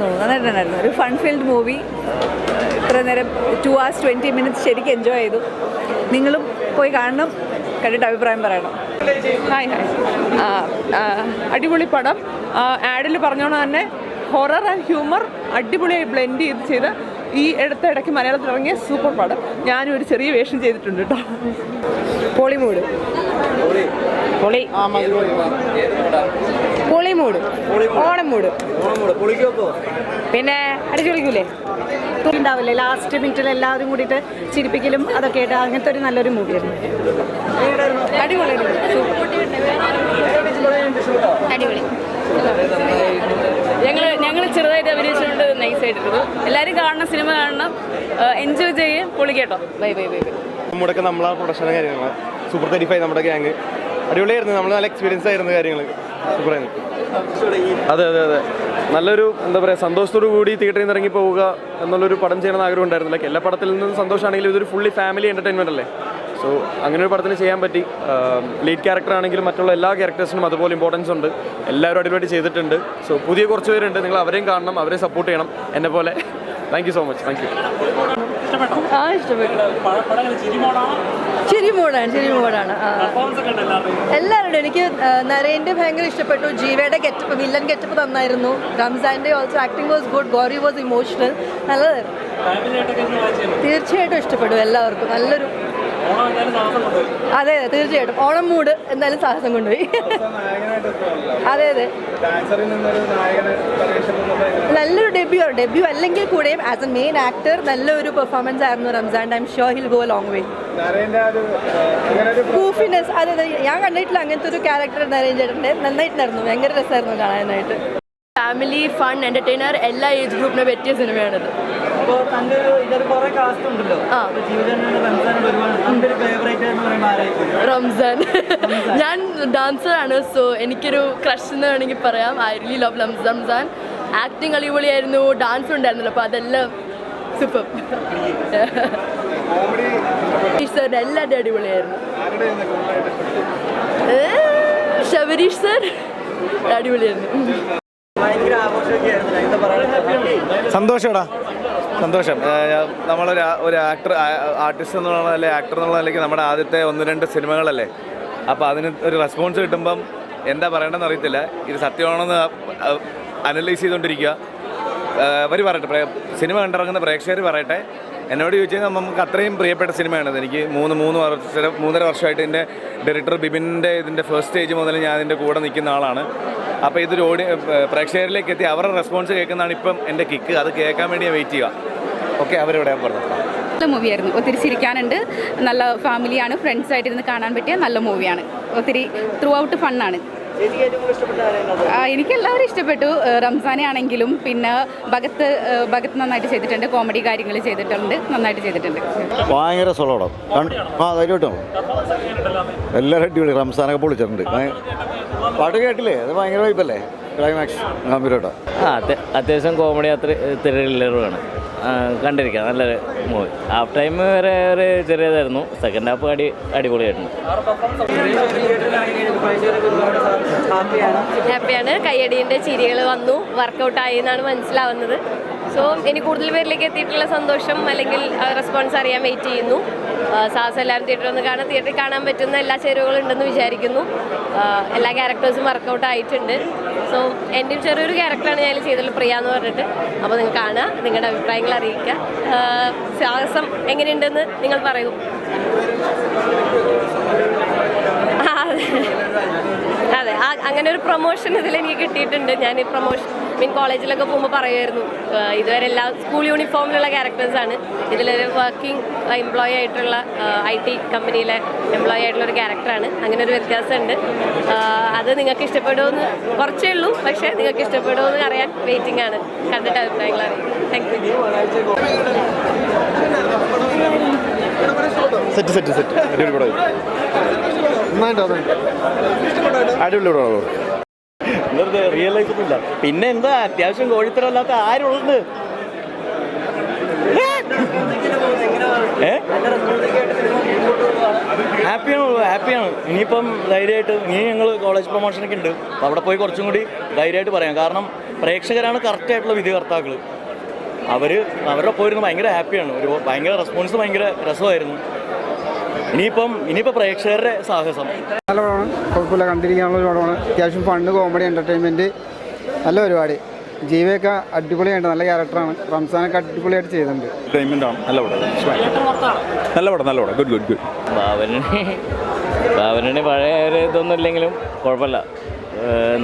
നന്നായിട്ടുണ്ടായിരുന്നു നന്നായിട്ടുണ്ടായിരുന്നു ഒരു fun field movie ഇത്ര നേരം ടു hours ട്വന്റി മിനിറ്റ്സ് ശരിക്കും എൻജോയ് ചെയ്തു. നിങ്ങളും പോയി കാണണം. കണ്ടിട്ട് അഭിപ്രായം പറയണം. ഹായ് ഹായ് അടിപൊളി പടം. ആഡിൽ പറഞ്ഞോണം തന്നെ ഹൊറർ ആൻഡ് ഹ്യൂമർ അടിപൊളിയായി ബ്ലെൻഡ് ചെയ്ത് ചെയ്ത് ഈ അടുത്ത ഇടയ്ക്ക് മലയാളത്തിൽ ഇറങ്ങിയ സൂപ്പർ പടം. ഞാനും ഒരു ചെറിയ വേഷം ചെയ്തിട്ടുണ്ട് കേട്ടോ പൊളിമൂട് പൊളി. പൊളിമൂട്. ഓണം മൂട് പിന്നെ അടിച്ചു വിളിക്കൂലേ ഉണ്ടാവില്ലേ? ലാസ്റ്റ് മിനിറ്റിൽ എല്ലാവരും കൂടിയിട്ട് ചിരിപ്പിക്കലും അതൊക്കെ ആയിട്ട് അങ്ങനത്തെ ഒരു നല്ലൊരു മൂവിയായിരുന്നു അടിപൊളി ഞങ്ങൾ ഞങ്ങൾ ചെറുതായിട്ട് അഭിനയിച്ചുകൊണ്ട് നൈസായിട്ടിരുന്നു എല്ലാവരും കാണുന്ന സിനിമ കാണണം. എൻജോയ് ചെയ്യും പൊളിക്കേട്ടോ. Bye bye bye bye. നമ്മുടെയൊക്കെ നമ്മളാ പ്രൊഡക്ഷൻ കാര്യങ്ങൾ സൂപ്പർ തെരിഫായി നമ്മുടെ ഗ്യാങ് അടിപൊളിയായിരുന്നു. നമ്മൾ നല്ല എക്സ്പീരിയൻസ് ആയിരുന്നു കാര്യങ്ങൾ അതെ അതെ അതെ. നല്ലൊരു എന്താ പറയുക സന്തോഷത്തോടു കൂടി തിയേറ്ററിൽ നിന്ന് ഇറങ്ങി പോവുക എന്നുള്ളൊരു പടം ചെയ്യണമെന്ന് ആഗ്രഹം ഉണ്ടായിരുന്നില്ല എല്ലാ പടത്തിൽ നിന്നും സന്തോഷമാണെങ്കിലും ഇതൊരു ഫുള്ളി ഫാമിലി എന്റർടൈൻമെന്റ് അല്ലേ? സോ അങ്ങനെ ഒരു പടത്തിന് ചെയ്യാൻ പറ്റി. ലീഡ് ക്യാരക്ടർ ആണെങ്കിലും മറ്റുള്ള എല്ലാ ക്യാരക്ടേഴ്സിനും അതുപോലെ ഇമ്പോർട്ടൻസ് ഉണ്ട്. എല്ലാവരും അടിപൊളി ചെയ്തിട്ടുണ്ട്. സോ പുതിയ കുറച്ച് പേരുണ്ട്. നിങ്ങൾ അവരെയും കാണണം അവരെ സപ്പോർട്ട് ചെയ്യണം. എന്നെ പോലെ thank you so much thank you ആ ഇഷ്ടപ്പെട്ടു. ചിരി മൂടാണ് ചിരി മൂടാണ് എല്ലാവരുടെയും എനിക്ക് നരേന്റെ ഭയങ്കര ഇഷ്ടപ്പെട്ടു. ജീവയുടെ ഗെറ്റപ്പ് വില്ലൻ ഗെറ്റപ്പ് തന്നായിരുന്നു. റംസാന്റെ also acting was good Gori was emotional നല്ലതായിരുന്നു. തീർച്ചയായിട്ടും ഇഷ്ടപ്പെടും എല്ലാവർക്കും. നല്ലൊരു അതെ അതെ തീർച്ചയായിട്ടും. ഓണം മൂഡ് എന്തായാലും സാഹസം കൊണ്ടുപോയി. അതെ അതെ. നല്ലൊരു ഡെബ്യൂ ആണ്. ഡെബ്യൂ അല്ലെങ്കിൽ കൂടെയും ആസ് എ മെയിൻ ആക്ടർ നല്ലൊരു പെർഫോമൻസ് ആയിരുന്നു Ramzan I'm sure he'll go long way കൂഫിനെസ് അതെ അതെ. ഞാൻ കണ്ടിട്ടില്ല അങ്ങനത്തെ ഒരു ക്യാരക്ടർ നരേൻ ചേട്ടന്റെ. നന്നായിട്ടുണ്ടായിരുന്നു. ഭയങ്കര രസമായിരുന്നു കാണാനായിട്ട്. ഫാമിലി ഫൺ എന്റർടൈനർ എല്ലാ ഏജ് ഗ്രൂപ്പിനെ പറ്റിയ സിനിമയാണിത്. റംസാൻ. ഞാൻ ഡാൻസർ ആണ് സോ എനിക്കൊരു ക്രഷ് എന്ന് വേണമെങ്കിൽ പറയാം. I really love Ramzan acting അടിപൊളിയായിരുന്നു ഡാൻസ് ഉണ്ടായിരുന്നല്ലോ അപ്പോൾ അതെല്ലാം സൂപ്പർ സർ എല്ലാവരും അടിപൊളിയായിരുന്നു. ശബരീഷ് സർ അടിപൊളിയായിരുന്നു ഭയങ്കര ആഘോഷമൊക്കെ ആയിരുന്നു എന്താ പറയുക സന്തോഷടാ. സന്തോഷം. നമ്മളൊരു ഒരു ആക്ടർ ആർട്ടിസ്റ്റ് എന്നുള്ള നില ആക്ടർ എന്നുള്ള നിലയ്ക്ക് നമ്മുടെ ആദ്യത്തെ ഒന്ന് രണ്ട് സിനിമകളല്ലേ. അപ്പോൾ അതിന് ഒരു റെസ്പോൺസ് കിട്ടുമ്പം എന്താ പറയേണ്ടതെന്ന് അറിയത്തില്ല. ഇത് സത്യമാണെന്ന് അനലൈസ് ചെയ്തുകൊണ്ടിരിക്കുക അവർ പറയട്ടെ സിനിമ കണ്ടിറങ്ങുന്ന പ്രേക്ഷകർ പറയട്ടെ. എന്നോട് ചോദിച്ചാൽ നമുക്ക് അത്രയും പ്രിയപ്പെട്ട സിനിമയാണ് എനിക്ക് മൂന്ന് മൂന്ന് വർഷം മൂന്നര വർഷമായിട്ട് എന്റെ ഡയറക്ടർ ബിബിന്റെ ഇതിന്റെ ഫസ്റ്റ് സ്റ്റേജ് മുതൽ ഞാൻ അതിന്റെ കൂടെ നിൽക്കുന്ന ആളാണ്. അപ്പോൾ ഇതൊരു ഓഡി പ്രേക്ഷകരിലേക്ക് എത്തി. അവരുടെ റെസ്പോൺസ് കേൾക്കുന്നതാണ് ഇപ്പം എന്റെ കിക്ക് അത് കേൾക്കാൻ വേണ്ടി ഞാൻ വെയിറ്റ് ചെയ്യുക. ഓക്കെ അവരോട് ഞാൻ പറഞ്ഞു നല്ല മൂവിയായിരുന്നു ഒത്തിരി ചിരിക്കാനുണ്ട്. നല്ല ഫാമിലിയാണ് ഫ്രണ്ട്സ് ആയിട്ട് ഇരുന്ന് കാണാൻ പറ്റിയ നല്ല മൂവിയാണ് ഒത്തിരി ത്രൂ ഔട്ട് ഫണ്ണാണ് എനിക്ക് എല്ലാവരും ഇഷ്ടപ്പെട്ടു. റംസാനെ ആണെങ്കിലും പിന്നെ ഭഗത്ത് ഭഗത്ത് നന്നായിട്ട് ചെയ്തിട്ടുണ്ട്. കോമഡി കാര്യങ്ങൾ ചെയ്തിട്ടുണ്ട്. നന്നായിട്ട് ചെയ്തിട്ടുണ്ട്. ഭയങ്കര സ്വലോടം ആ ധൈര്യമായിട്ടും എല്ലാവരും അടിപൊളി. റംസാനൊക്കെ പൊളിച്ചിട്ടുണ്ട്. പാട്ട് കേട്ടില്ലേ? അത് ഭയങ്കര വൈബല്ലേ ക്ലൈമാക്സ് ഗംഭീരോട്ടോ. ആ അത്യ- അത്യാവശ്യം കോമഡി അത്ര ത്രില്ലറുമാണ് കണ്ടിരിക്കാം. നല്ലൊരു മൂവി ഹാഫ് ടൈം വരെ ഒരു ചെറിയതായിരുന്നു. സെക്കൻഡ് ഹാഫ് അടി അടിപൊളിയായിരുന്നു ഹാപ്പിയാണ് ഹാപ്പിയാണ് കയ്യടീന്റെ ചിരികൾ വന്നു. വർക്കൗട്ട് ആയി എന്നാണ് മനസ്സിലാവുന്നത്. സോ ഇനി കൂടുതൽ പേരിലേക്ക് എത്തിയിട്ടുള്ള സന്തോഷം അല്ലെങ്കിൽ റെസ്പോൺസ് അറിയാൻ വെയിറ്റ് ചെയ്യുന്നു. ആ, എല്ലാം തിയേറ്ററിൽ ഒന്ന് കാണാൻ തിയേറ്ററിൽ കാണാൻ പറ്റുന്ന എല്ലാ ചേരുവകളും ഉണ്ടെന്ന് വിചാരിക്കുന്നു. എല്ലാ ക്യാരക്ടേഴ്സും വർക്കൗട്ട് ആയിട്ടുണ്ട്. സോ എന്റെയും ചെറിയൊരു ക്യാരക്ടറാണ് ഞാൻ ചെയ്തിട്ടുള്ള പ്രിയ എന്ന് പറഞ്ഞിട്ട്. അപ്പോൾ നിങ്ങൾ കാണുക നിങ്ങളുടെ അഭിപ്രായങ്ങൾ അറിയിക്കുക. സാഹസം എങ്ങനെയുണ്ടെന്ന് നിങ്ങൾ പറയൂ. അതെ. അങ്ങനെ ഒരു പ്രൊമോഷൻ ഇതിൽ എനിക്ക് കിട്ടിയിട്ടുണ്ട്. ഞാൻ ഈ പ്രൊമോഷൻ മീൻ കോളേജിലൊക്കെ പോകുമ്പോൾ പറയുമായിരുന്നു ഇതുവരെ എല്ലാ സ്കൂൾ യൂണിഫോമിലുള്ള ക്യാരക്ടേഴ്സാണ് ഇതിലൊരു വർക്കിംഗ് എംപ്ലോയി ആയിട്ടുള്ള ഐ ടി കമ്പനിയിലെ എംപ്ലോയി ആയിട്ടുള്ള ഒരു ക്യാരക്ടറാണ് അങ്ങനെ ഒരു വ്യത്യാസമുണ്ട്. അത് നിങ്ങൾക്ക് ഇഷ്ടപ്പെടുമെന്ന് കുറച്ചേ ഉള്ളൂ പക്ഷേ നിങ്ങൾക്ക് ഇഷ്ടപ്പെടുമെന്ന് അറിയാൻ വെയിറ്റിംഗ് ആണ്. കണ്ടിട്ട് അഭിപ്രായങ്ങൾ അറിയാം thank you set set set. അടിപൊളി അടിപൊളി പിന്നെ എന്താ? അത്യാവശ്യം കോഴിത്തരമല്ലാത്ത ആരുള്ളത്? ഹാപ്പിയാണ് ഹാപ്പിയാണ്. ഇനിയിപ്പം ധൈര്യമായിട്ട് ഇനി ഞങ്ങൾ കോളേജ് പ്രൊമോഷനൊക്കെ ഉണ്ട്. അപ്പോൾ അവിടെ പോയി കുറച്ചും കൂടി ധൈര്യമായിട്ട് പറയാം. കാരണം പ്രേക്ഷകരാണ് കറക്റ്റായിട്ടുള്ള വിധികർത്താക്കൾ അവർ അവരുടെ പോയിരുന്നു ഭയങ്കര ഹാപ്പിയാണ്. ഒരു ഭയങ്കര റെസ്പോൺസ് ഭയങ്കര രസമായിരുന്നു. ഇനിയിപ്പം ഇനിയിപ്പോൾ പ്രേക്ഷകരുടെ സാഹസം. കുഴപ്പമില്ല കണ്ടിരിക്കാനുള്ള ഒരു പടമാണ് അത്യാവശ്യം ഫണ്ട് കോമഡി എന്റർടൈൻമെന്റ് നല്ല പരിപാടി. ജീവയൊക്കെ അടിപൊളിയായിട്ട് നല്ല ക്യാരക്ടറാണ് റംസാനൊക്കെ അടിപൊളിയായിട്ട് ചെയ്തിട്ടുണ്ട്. എന്റർടൈൻമെന്റ് ആണ്. നല്ല പടം. നല്ല പടം നല്ല പടം. ഗുഡ് ഗുഡ് ഗുഡ് ഭാവനണി ഭാവനണി പഴയ ഒരു ഇതൊന്നും ഇല്ലെങ്കിലും കുഴപ്പമില്ല.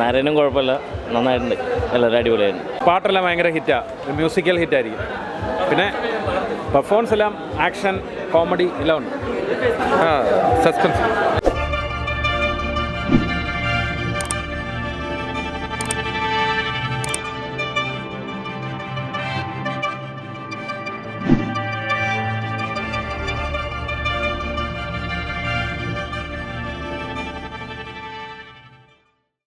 നാരായണനും കുഴപ്പമില്ല. നന്നായിട്ടുണ്ട്. എല്ലാവരും അടിപൊളിയായിരുന്നു പാട്ടെല്ലാം ഭയങ്കര ഹിറ്റാണ് മ്യൂസിക്കൽ ഹിറ്റായിരിക്കും പിന്നെ പെർഫോമൻസ് എല്ലാം ആക്ഷൻ കോമഡി എല്ലാം ഉണ്ട്. ആ സസ്പെൻസ്